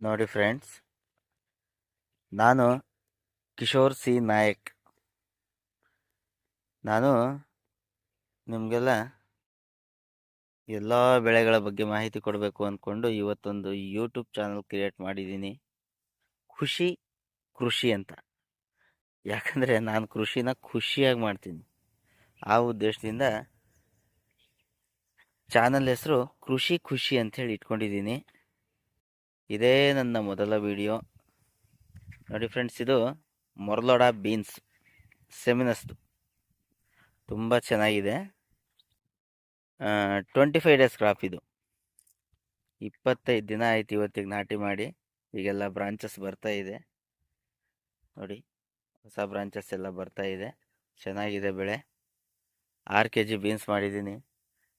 ನೋಡಿ ಫ್ರೆಂಡ್ಸ್, ನಾನು ಕಿಶೋರ್ ಸಿ. ನಾಯಕ್. ನಾನು ನಿಮಗೆಲ್ಲ ಎಲ್ಲ ಬೆಳೆಗಳ ಬಗ್ಗೆ ಮಾಹಿತಿ ಕೊಡಬೇಕು ಅಂದ್ಕೊಂಡು ಇವತ್ತೊಂದು ಯೂಟ್ಯೂಬ್ ಚಾನಲ್ ಕ್ರಿಯೇಟ್ ಮಾಡಿದ್ದೀನಿ. ಖುಷಿ, ಕೃಷಿ ಅಂತ. ಯಾಕಂದರೆ ನಾನು ಕೃಷಿನ ಖುಷಿಯಾಗಿ ಮಾಡ್ತೀನಿ. ಆ ಉದ್ದೇಶದಿಂದ ಚಾನಲ್ ಹೆಸರು ಕೃಷಿ ಖುಷಿ ಅಂಥೇಳಿ ಇಟ್ಕೊಂಡಿದ್ದೀನಿ. ಇದೇ ನನ್ನ ಮೊದಲ ವಿಡಿಯೋ. ನೋಡಿ ಫ್ರೆಂಡ್ಸ್ ಇದು ಮೊರ್ಲೋಡ ಬೀನ್ಸ್ ಸೆಮಿನಸ್ದು ತುಂಬ ಚೆನ್ನಾಗಿದೆ. ಟ್ವೆಂಟಿ ಫೈವ್ ಡೇಸ್ ಕ್ರಾಪ್ ಇದು. ಇಪ್ಪತ್ತೈದು ದಿನ ಆಯ್ತು ಇವತ್ತಿಗೆ ನಾಟಿ ಮಾಡಿ. ಈಗೆಲ್ಲ ಬ್ರಾಂಚಸ್ ಬರ್ತಾ ಇದೆ. ನೋಡಿ, ಹೊಸ ಬ್ರಾಂಚಸ್ ಎಲ್ಲ ಬರ್ತಾ ಇದೆ. ಚೆನ್ನಾಗಿದೆ ಬೆಳೆ. ಆರು ಕೆ ಜಿ ಬೀನ್ಸ್ ಮಾಡಿದ್ದೀನಿ.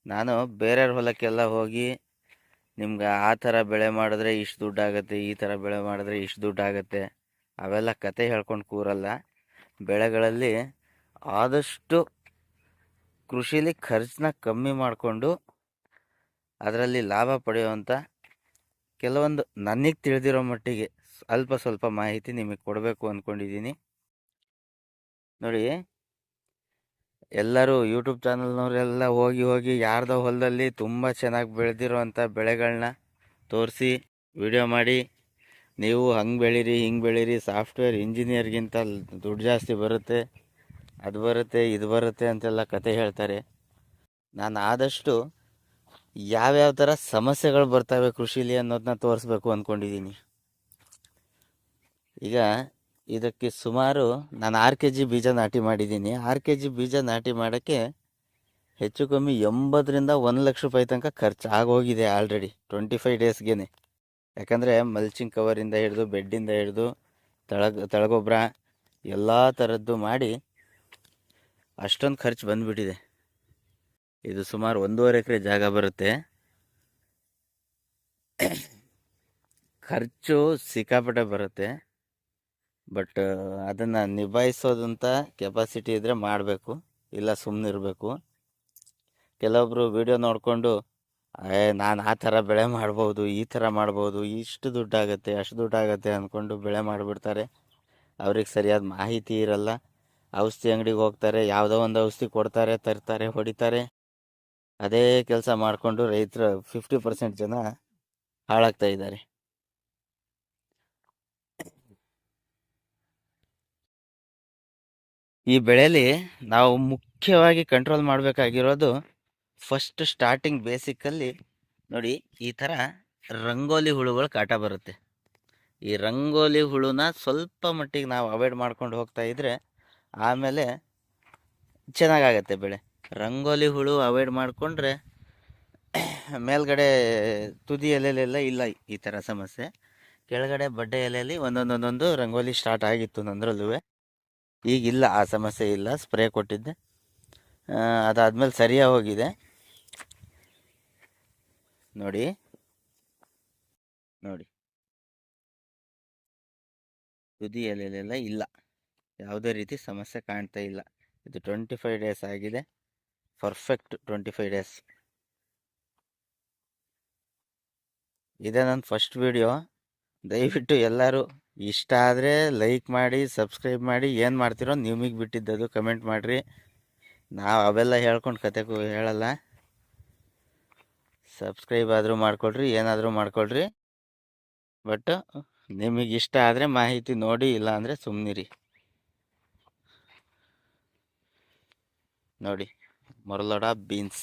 ನಾನು ಬೇರೆಯವ್ರ ಹೊಲಕ್ಕೆಲ್ಲ ಹೋಗಿ ನಿಮ್ಗೆ ಆ ಥರ ಬೆಳೆ ಮಾಡಿದ್ರೆ ಇಷ್ಟು ದುಡ್ಡು ಆಗುತ್ತೆ ಈ ಥರ ಬೆಳೆ ಮಾಡಿದ್ರೆ ಇಷ್ಟು ದುಡ್ಡು ಆಗುತ್ತೆ ಅವೆಲ್ಲ ಕತೆ ಹೇಳ್ಕೊಂಡು ಕೂರಲ್ಲ. ಬೆಳೆಗಳಲ್ಲಿ ಆದಷ್ಟು ಕೃಷಿಲಿ ಖರ್ಚನ್ನ ಕಮ್ಮಿ ಮಾಡಿಕೊಂಡು ಅದರಲ್ಲಿ ಲಾಭ ಪಡೆಯುವಂಥ ಕೆಲವೊಂದು ನನಗೆ ತಿಳಿದಿರೋ ಮಟ್ಟಿಗೆ ಅಲ್ಪ ಸ್ವಲ್ಪ ಮಾಹಿತಿ ನಿಮಗೆ ಕೊಡಬೇಕು ಅಂದ್ಕೊಂಡಿದ್ದೀನಿ ನೋಡಿ ಎಲ್ಲರೂ ಯೂಟ್ಯೂಬ್ ಚಾನಲ್ನವರೆಲ್ಲ ಹೋಗಿ ಹೋಗಿ ಯಾರ್ದೋ ಹೊಲದಲ್ಲಿ ತುಂಬ ಚೆನ್ನಾಗಿ ಬೆಳೆದಿರುವಂಥ ಬೆಳೆಗಳನ್ನ ತೋರಿಸಿ ವಿಡಿಯೋ ಮಾಡಿ. ನೀವು ಹಂಗೆ ಬೆಳೀರಿ, ಹಿಂಗೆ ಬೆಳೀರಿ ಸಾಫ್ಟ್ವೇರ್ ಇಂಜಿನಿಯರ್ಗಿಂತ ದುಡ್ಡು ಜಾಸ್ತಿ ಬರುತ್ತೆ, ಅದು ಬರುತ್ತೆ, ಇದು ಬರುತ್ತೆ ಅಂತೆಲ್ಲ ಕತೆ ಹೇಳ್ತಾರೆ. ನಾನು ಆದಷ್ಟು ಯಾವ್ಯಾವ ಥರ ಸಮಸ್ಯೆಗಳು ಬರ್ತವೆ ಕೃಷಿಲಿ ಅನ್ನೋದನ್ನ ತೋರಿಸ್ಬೇಕು ಅಂದ್ಕೊಂಡಿದ್ದೀನಿ ಈಗ ಇದಕ್ಕೆ ಸುಮಾರು ನಾನು ಆರು ಕೆ ಜಿ ಬೀಜ ನಾಟಿ ಮಾಡಿದ್ದೀನಿ. ಆರು ಕೆ ಜಿ ಬೀಜ ನಾಟಿ ಮಾಡೋಕ್ಕೆ ಹೆಚ್ಚು ಕಮ್ಮಿ ಎಂಬತ್ತರಿಂದ ಒಂದು ಲಕ್ಷ ರೂಪಾಯಿ ತನಕ ಖರ್ಚು ಆಗೋಗಿದೆ ಆಲ್ರೆಡಿ ಟ್ವೆಂಟಿ ಫೈವ್ ಡೇಸ್ಗೆ ಯಾಕಂದರೆ ಮಲ್ಚಿಂಗ್ ಕವರಿಂದ ಹಿಡಿದು ಬೆಡ್ಡಿಂದ ಹಿಡಿದು, ತಳಗ ತಳಗೊಬ್ಬರ ಎಲ್ಲ ಥರದ್ದು ಮಾಡಿ ಅಷ್ಟೊಂದು ಖರ್ಚು ಬಂದುಬಿಟ್ಟಿದೆ. ಇದು ಸುಮಾರು ಒಂದೂವರೆ ಎಕರೆ ಜಾಗ ಬರುತ್ತೆ. ಖರ್ಚು ಸಿಕ್ಕಾಪಟ್ಟೆ ಬರುತ್ತೆ. ಬಟ್ ಅದನ್ನು ನಿಭಾಯಿಸೋದಂಥ ಕೆಪಾಸಿಟಿ ಇದ್ದರೆ ಮಾಡಬೇಕು. ಇಲ್ಲ ಸುಮ್ಮನೆ ಇರಬೇಕು. ಕೆಲವೊಬ್ಬರು ವಿಡಿಯೋ ನೋಡಿಕೊಂಡು, ಏ, ನಾನು ಆ ಥರ ಬೆಳೆ ಮಾಡ್ಬೋದು, ಈ ಥರ ಮಾಡ್ಬೋದು, ಇಷ್ಟು ದುಡ್ಡಾಗತ್ತೆ, ಅಷ್ಟು ದುಡ್ಡಾಗತ್ತೆ ಅಂದ್ಕೊಂಡು ಬೆಳೆ ಮಾಡಿಬಿಡ್ತಾರೆ. ಅವ್ರಿಗೆ ಸರಿಯಾದ ಮಾಹಿತಿ ಇರಲ್ಲ. ಔಷಧಿ ಅಂಗಡಿಗೆ ಹೋಗ್ತಾರೆ, ಯಾವುದೋ ಒಂದು ಔಷಧಿ ಕೊಡ್ತಾರೆ, ತರ್ತಾರೆ, ಹೊಡಿತಾರೆ. ಅದೇ ಕೆಲಸ ಮಾಡಿಕೊಂಡು ರೈತರು ಫಿಫ್ಟಿ ಪರ್ಸೆಂಟ್ ಜನ ಹಾಳಾಗ್ತಾ ಇದ್ದಾರೆ. ಈ ಬೆಳೆಯಲ್ಲಿ ನಾವು ಮುಖ್ಯವಾಗಿ ಕಂಟ್ರೋಲ್ ಮಾಡಬೇಕಾಗಿರೋದು ಫಸ್ಟ್ ಸ್ಟಾರ್ಟಿಂಗ್ ಬೇಸಿಕ್ಕಲ್ಲಿ ನೋಡಿ ಈ ಥರ ರಂಗೋಲಿ ಹುಳುಗಳು ಕಾಟ ಬರುತ್ತೆ. ಈ ರಂಗೋಲಿ ಹುಳುನ ಸ್ವಲ್ಪ ಮಟ್ಟಿಗೆ ನಾವು ಅವಾಯ್ಡ್ ಮಾಡ್ಕೊಂಡು ಹೋಗ್ತಾ ಇದ್ದರೆ ಆಮೇಲೆ ಚೆನ್ನಾಗಾಗತ್ತೆ ಬೆಳೆ. ರಂಗೋಲಿ ಹುಳು ಅವಾಯ್ಡ್ ಮಾಡಿಕೊಂಡ್ರೆ ಮೇಲ್ಗಡೆ ತುದಿ ಎಲೆಲೆಲ್ಲ ಇಲ್ಲ ಈ ಥರ ಸಮಸ್ಯೆ. ಕೆಳಗಡೆ ಬಡ್ಡೆ ಎಲೆಯಲ್ಲಿ ಒಂದೊಂದೊಂದೊಂದು ರಂಗೋಲಿ ಸ್ಟಾರ್ಟ್ ಆಗಿತ್ತು ನಂದ್ರಲ್ಲೂ ಈಗಿಲ್ಲ, ಆ ಸಮಸ್ಯೆ ಇಲ್ಲ, ಸ್ಪ್ರೇ ಕೊಟ್ಟಿದ್ದೆ. ಅದಾದಮೇಲೆ ಸರಿಯಾಗಿ ಹೋಗಿದೆ. ನೋಡಿ ನೋಡಿ. ತುದಿ ಎಲೆಲೆಲ್ಲ ಇಲ್ಲ. ಯಾವುದೇ ರೀತಿ ಸಮಸ್ಯೆ ಕಾಣ್ತಾ ಇಲ್ಲ. ಇದು ಟ್ವೆಂಟಿ ಫೈವ್ ಡೇಸ್ ಆಗಿದೆ. ಪರ್ಫೆಕ್ಟ್ ಟ್ವೆಂಟಿ ಫೈವ್ ಡೇಸ್ ಇದೇ ನನ್ನ ಫಸ್ಟ್ ವಿಡಿಯೋ ದಯವಿಟ್ಟು ಎಲ್ಲರೂ ಇಷ್ಟ ಆದರೆ ಲೈಕ್ ಮಾಡಿ ಸಬ್ಸ್ಕ್ರೈಬ್ ಮಾಡಿ, ಏನು ಮಾಡ್ತಿರೋ ನಿಮಗೆ ಬಿಟ್ಟಿದ್ದದು ಕಮೆಂಟ್ ಮಾಡಿರಿ. ನಾವು ಅವೆಲ್ಲ ಹೇಳ್ಕೊಂಡು ಕತೆ ಹೇಳಲ್ಲ. ಸಬ್ಸ್ಕ್ರೈಬ್ ಆದರೂ ಮಾಡ್ಕೊಳ್ರಿ ಏನಾದರೂ ಮಾಡ್ಕೊಳ್ರಿ ಬಟ್ ನಿಮಗೆ ಇಷ್ಟ ಆದರೆ ಮಾಹಿತಿ ನೋಡಿ ಇಲ್ಲ ಅಂದರೆ ಸುಮ್ಮನಿರಿ ನೋಡಿ, ಮೊರಲೋಡ ಬೀನ್ಸ್